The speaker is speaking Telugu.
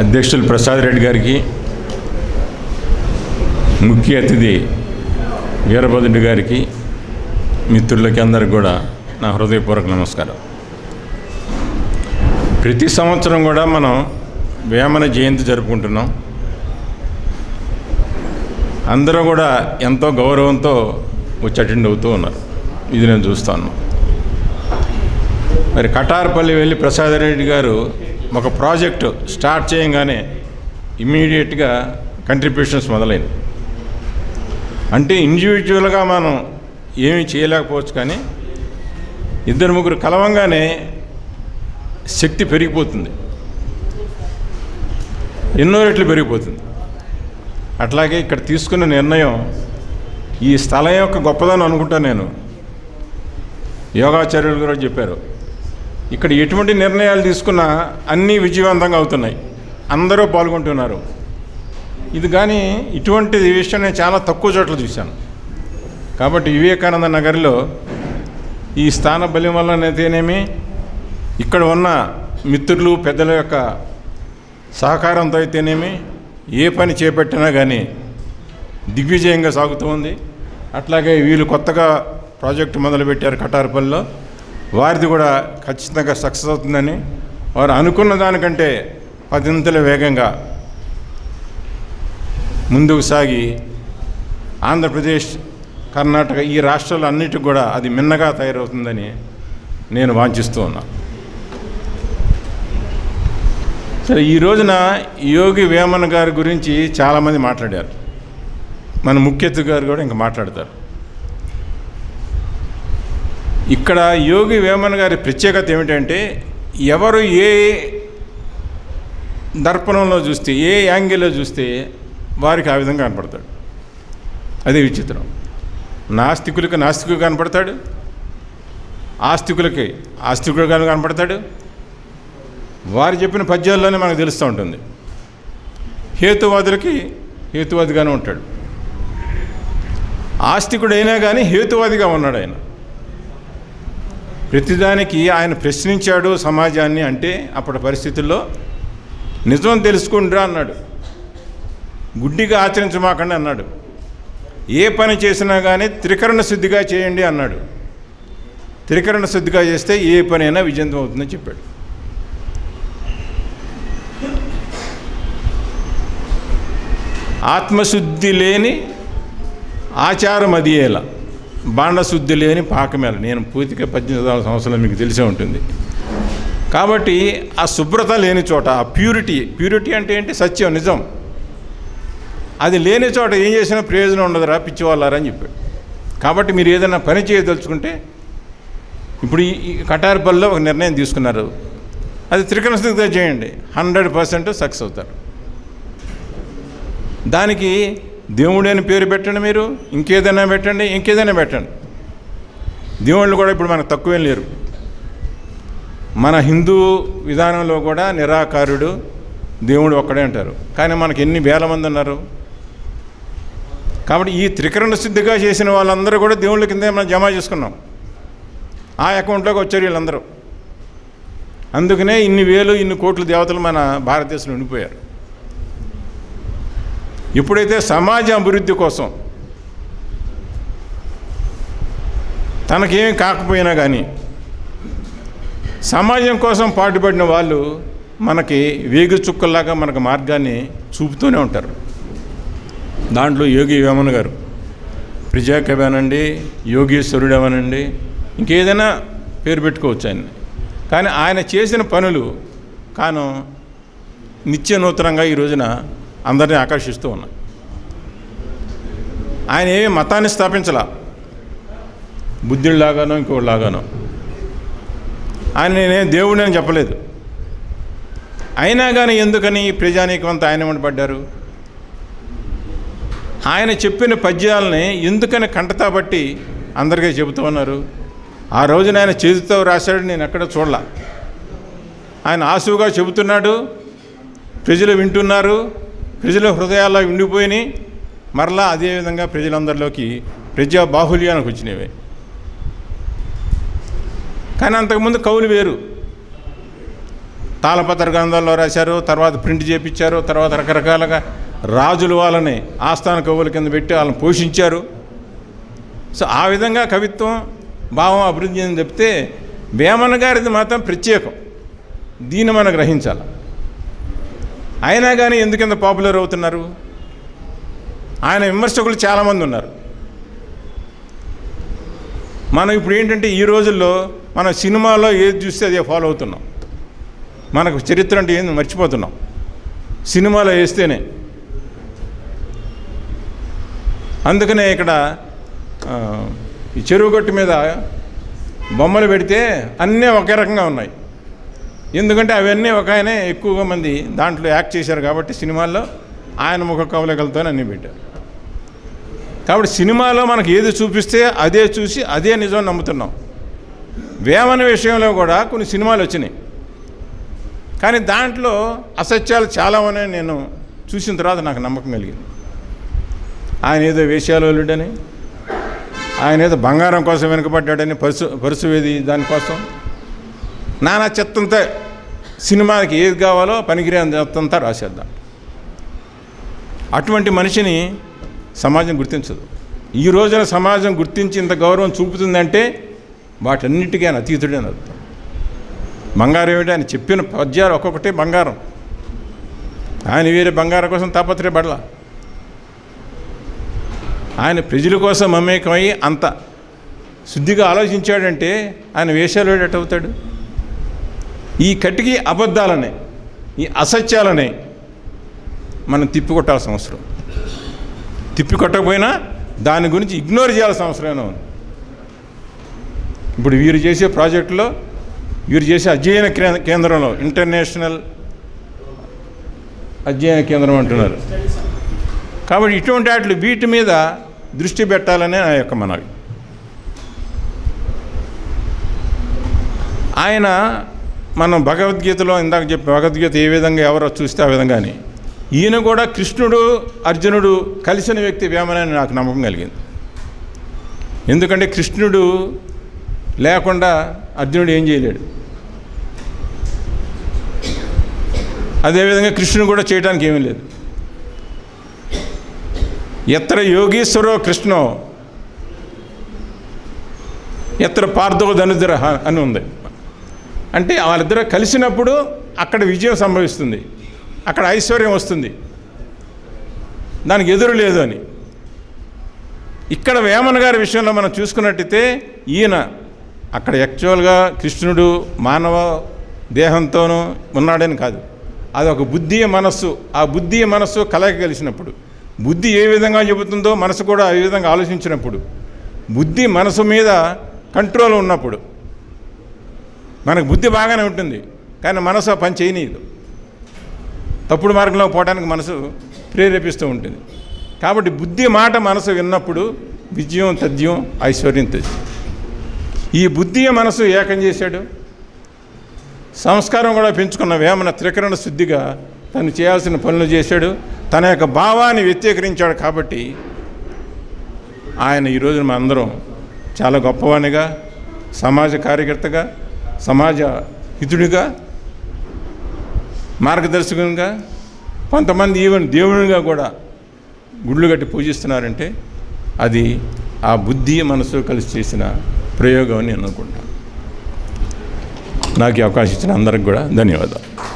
అధ్యక్షులు ప్రసాద్ రెడ్డి గారికి ముఖ్య అతిథి వీరభద్రుడి గారికి మిత్రులకి అందరికి కూడా నా హృదయపూర్వక నమస్కారం. ప్రతి సంవత్సరం కూడా మనం వేమన జయంతి జరుపుకుంటున్నాం. అందరూ కూడా ఎంతో గౌరవంతో వచ్చి అటెండ్ అవుతూ ఉన్నారు. ఇది నేను చూస్తాను. మరి కటార్పల్లి వెళ్ళి ప్రసాద్ రెడ్డి గారు ఒక ప్రాజెక్టు స్టార్ట్ చేయగానే ఇమీడియట్గా కంట్రిబ్యూషన్స్ మొదలైంది. అంటే ఇండివిజువల్గా మనం ఏమీ చేయలేకపోవచ్చు కానీ ఇద్దరు ముగ్గురు కలవంగానే శక్తి పెరిగిపోతుంది. ఎన్నో రెట్లు పెరిగిపోతుంది. అట్లాగే ఇక్కడ తీసుకున్న నిర్ణయం ఈ స్థలం యొక్క గొప్పదని అనుకుంటాను నేను. యోగాచార్యులు కూడా చెప్పారు. ఇక్కడ ఎటువంటి నిర్ణయాలు తీసుకున్నా అన్నీ విజయవంతంగా అవుతున్నాయి. అందరూ పాల్గొంటున్నారు. ఇది కానీ ఇటువంటి విషయం నేను చాలా తక్కువ చోట్ల చూశాను. కాబట్టి వివేకానంద నగర్లో ఈ స్థాన బలం వల్లనైతేనేమి ఇక్కడ ఉన్న మిత్రులు పెద్దల యొక్క సహకారంతో అయితేనేమి ఏ పని చేపట్టినా కానీ దిగ్విజయంగా సాగుతూ ఉంది. అట్లాగే వీళ్ళు కొత్తగా ప్రాజెక్టు మొదలుపెట్టారు కటార్పల్లిలో వారిది కూడా ఖచ్చితంగా సక్సెస్ అవుతుందని వారు అనుకున్న దానికంటే పదింతల వేగంగా ముందుకు సాగి ఆంధ్రప్రదేశ్ కర్ణాటక ఈ రాష్ట్రాలు అన్నిటికి కూడా అది మిన్నగా తయారవుతుందని నేను వాంఛిస్తూ ఉన్నా. సరే ఈ రోజున యోగి వేమన్ గారి గురించి చాలామంది మాట్లాడారు. మన ముఖ్య గారు కూడా ఇంకా మాట్లాడతారు. ఇక్కడ యోగి వేమన్ గారి ప్రత్యేకత ఏమిటంటే ఎవరు ఏ దర్పణంలో చూస్తే ఏ యాంగిల్లో చూస్తే వారికి ఆ విధంగా కనపడతాడు. అదే విచిత్రం. నాస్తికులకి నాస్తికుడు కనపడతాడు. ఆస్తికులకి ఆస్తికుడుగా కనపడతాడు. వారు చెప్పిన పద్యాల్లోనే మనకు తెలుస్తూ ఉంటుంది. హేతువాదులకి హేతువాదిగానే ఉంటాడు. ఆస్తికుడైనా కానీ హేతువాదిగా ఉన్నాడు ఆయన. ప్రతిదానికి ఆయన ప్రశ్నించాడు సమాజాన్ని అంటే అప్పటి పరిస్థితుల్లో నిజం తెలుసుకుండ్రా అన్నాడు. గుడ్డిగా ఆచరించమాకండి అన్నాడు. ఏ పని చేసినా కానీ త్రికరణ శుద్ధిగా చేయండి అన్నాడు. త్రికరణ శుద్ధిగా చేస్తే ఏ పనైనా విజయంతం అవుతుందని చెప్పాడు. ఆత్మశుద్ధి లేని ఆచారం అది ఎలా? బాండశుద్ధి లేని పాకమేళ. నేను పూర్తిగా పద్దెనిమిది సంవత్సరాలు మీకు తెలిసే ఉంటుంది. కాబట్టి ఆ శుభ్రత లేని చోట ఆ ప్యూరిటీ ప్యూరిటీ అంటే ఏంటి? సత్యం నిజం. అది లేని చోట ఏం చేసినా ప్రయోజనం ఉండదురా పిచ్చివాళ్ళారా అని చెప్పాడు. కాబట్టి మీరు ఏదైనా పని చేయదలుచుకుంటే ఇప్పుడు ఈ ఈ ఒక నిర్ణయం తీసుకున్నారు. అది త్రికరణస్థితిగా చేయండి. హండ్రెడ్ పర్సెంట్ సక్సెస్ అవుతారు. దానికి దేవుడు అని పేరు పెట్టండి మీరు. ఇంకేదైనా పెట్టండి ఇంకేదైనా పెట్టండి. దేవుళ్ళు కూడా ఇప్పుడు మనకు తక్కువేం లేరు. మన హిందూ విధానంలో కూడా నిరాకారుడు దేవుడు ఒక్కడే అంటారు. కానీ మనకి ఎన్ని వేల మంది ఉన్నారు? కాబట్టి ఈ త్రికరణ సిద్ధిగా చేసిన వాళ్ళందరూ కూడా దేవుళ్ళ కింద మనం జమ చేసుకున్నాం. ఆ అకౌంట్లోకి వచ్చారు వీళ్ళందరూ. అందుకనే ఇన్ని వేలు ఇన్ని కోట్ల దేవతలు మన భారతదేశంలో ఉండిపోయారు. ఇప్పుడైతే సమాజ అభివృద్ధి కోసం తనకేం కాకపోయినా కానీ సమాజం కోసం పాటుపడిన వాళ్ళు మనకి వేగు చుక్కల్లాగా మనకు మార్గాన్ని చూపుతూనే ఉంటారు. దాంట్లో యోగి వేమన్ గారు ప్రజాకవి అనండి యోగేశ్వరుడు అవనండి ఇంకేదైనా పేరు పెట్టుకోవచ్చు ఆయన కానీ ఆయన చేసిన పనులు కాను నిత్య నూతనంగా ఈ రోజున అందరినీ ఆకర్షిస్తూ ఉన్నాయి ఆయన ఏమీ మతాన్ని స్థాపించలా. బుద్ధుడిలాగానో ఇంకోటిలాగానో ఆయన నేనే దేవుడిని అని చెప్పలేదు. అయినా కానీ ఎందుకని ప్రజానీకమంతా ఆయన వెంట పడ్డారు? ఆయన చెప్పిన పద్యాలని ఎందుకని కంటతా బట్టి అందరికీ చెబుతూ ఉన్నారు? ఆ రోజున ఆయన చేతితో రాశాడు నేను ఎక్కడ చూడలా. ఆయన ఆసువుగా చెబుతున్నాడు ప్రజలు వింటున్నారు ప్రజల హృదయాల్లో ఉండిపోయినాయి. మరలా అదేవిధంగా ప్రజలందరిలోకి ప్రజా బాహుల్యానికి వచ్చినవి. కానీ అంతకుముందు కవులు వేరు. తాళపత్ర గ్రంథాల్లో రాశారు తర్వాత ప్రింట్ చేపించారు తర్వాత రకరకాలుగా రాజులు వాళ్ళని ఆస్థాన కవుల కింద పెట్టి వాళ్ళని పోషించారు. సో ఆ విధంగా కవిత్వం భావం అభివృద్ధి అని చెప్తే వేమన గారిది మాత్రం ప్రత్యేకం. దీన్ని మనం గ్రహించాలి. అయినా కానీ ఎందుకింత పాపులర్ అవుతున్నారు? ఆయన విమర్శకులు చాలామంది ఉన్నారు. మనం ఇప్పుడు ఏంటంటే ఈ రోజుల్లో మన సినిమాలో ఏది చూస్తే అదే ఫాలో అవుతున్నాం. మనకు చరిత్ర అంటే ఏంది మర్చిపోతున్నాం. సినిమాలో వేస్తేనే. అందుకనే ఇక్కడ ఈ చెరువు గట్టు మీద బొమ్మలు పెడితే అన్నీ ఒకే రకంగా ఉన్నాయి. ఎందుకంటే అవన్నీ ఒక ఆయనే ఎక్కువగా మంది దాంట్లో యాక్ట్ చేశారు కాబట్టి సినిమాల్లో ఆయన ముఖ కవలకలతో అన్నీ పెట్టారు. కాబట్టి సినిమాలో మనకు ఏది చూపిస్తే అదే చూసి అదే నిజం నమ్ముతున్నాం. వేమన విషయంలో కూడా కొన్ని సినిమాలు వచ్చినాయి. కానీ దాంట్లో అసత్యాలు చాలా ఉన్నాయి నేను చూసిన తర్వాత నాకు నమ్మకం కలిగింది. ఆయన ఏదో వేషాలోలుడని ఆయన ఏదో బంగారం కోసం వెనుకబడ్డాడని పరుసు పరుసువేది దానికోసం. నానా చెత్తంతా సినిమాకి ఏది కావాలో పనికిరాని అంతా రాసేద్దాం. అటువంటి మనిషిని సమాజం గుర్తించదు. ఈ రోజున సమాజం గుర్తించి ఇంత గౌరవం చూపుతుందంటే వాటన్నిటికీ ఆయన అతీతుడే అని అర్థం. బంగారం ఏమిటి? ఆయన చెప్పిన పద్యాలు ఒక్కొక్కటే బంగారం. ఆయన వేరే బంగారం కోసం తాపత్రయపడలా. ఆయన ప్రజల కోసం మమేకమై అంత శుద్ధిగా ఆలోచించాడంటే ఆయన వేషాలు ఎట్ అవుతాడు ఈ కటికి అబద్ధాలనే ఈ అసత్యాలనే మనం తిప్పికొట్టాల్సిన అవసరం. తిప్పికొట్టకపోయినా దాని గురించి ఇగ్నోర్ చేయాల్సిన అవసరమే ఉంది? ఇప్పుడు వీరు చేసే ప్రాజెక్టులో వీరు చేసే అధ్యయన కేంద్రంలో ఇంటర్నేషనల్ అధ్యయన కేంద్రం అంటున్నారు. కాబట్టి ఇటువంటి వాటి వీటి మీద దృష్టి పెట్టాలనే నా యొక్క మనవి. ఆయన మనం భగవద్గీతలో ఇందాక చెప్పి భగవద్గీత ఏ విధంగా ఎవరో చూస్తే ఆ విధంగానే. ఈయన కూడా కృష్ణుడు అర్జునుడు కలిసిన వ్యక్తి వేమనని నాకు నమ్మకం కలిగింది. ఎందుకంటే కృష్ణుడు లేకుండా అర్జునుడు ఏం చేయలేడు. అదేవిధంగా కృష్ణుడు కూడా చేయడానికి ఏమీ లేదు. ఎత్ర యోగీశ్వరో కృష్ణో ఎత్ర పార్థవ ధనుధర అని ఉంది. అంటే వాళ్ళిద్దరూ కలిసినప్పుడు అక్కడ విజయం సంభవిస్తుంది. అక్కడ ఐశ్వర్యం వస్తుంది. దానికి ఎదురు లేదు అని. ఇక్కడ వేమన్ గారి విషయంలో మనం చూసుకున్నట్టయితే ఈయన అక్కడ యాక్చువల్గా కృష్ణుడు మానవ దేహంతోనూ ఉన్నాడని కాదు. అది ఒక బుద్ధి మనస్సు. ఆ బుద్ధి మనస్సు కలయిక కలిసినప్పుడు. బుద్ధి ఏ విధంగా చెబుతుందో మనసు కూడా ఆ విధంగా ఆలోచించినప్పుడు. బుద్ధి మనసు మీద కంట్రోల్ ఉన్నప్పుడు. మనకు బుద్ధి బాగానే ఉంటుంది కానీ మనసు పని చేయనీయదు. తప్పుడు మార్గంలో పోవడానికి మనసు ప్రేరేపిస్తూ ఉంటుంది. కాబట్టి బుద్ధి మాట మనసు విన్నప్పుడు విజయం తథ్యం ఐశ్వర్యం తెచ్చు. ఈ బుద్ధి మనసు ఏకం చేశాడు. సంస్కారం కూడా పెంచుకున్న వేమన త్రికరణ శుద్ధిగా తను చేయాల్సిన పనులు చేశాడు. తన యొక్క భావాన్ని వ్యక్తీకరించాడు కాబట్టి ఆయన ఈరోజు మన అందరం చాలా గొప్పవానిగా సమాజ కార్యకర్తగా సమాజ హితుడిగా మార్గదర్శకునిగా కొంతమంది ఈవెన్ దేవునిగా కూడా గుళ్ళు కట్టి పూజిస్తున్నారంటే అది ఆ బుద్ధి మనసు కలిసి చేసిన ప్రయోగం అని అనుకుంటాను నాకు ఈ అవకాశం ఇచ్చిన అందరికి కూడా ధన్యవాదాలు.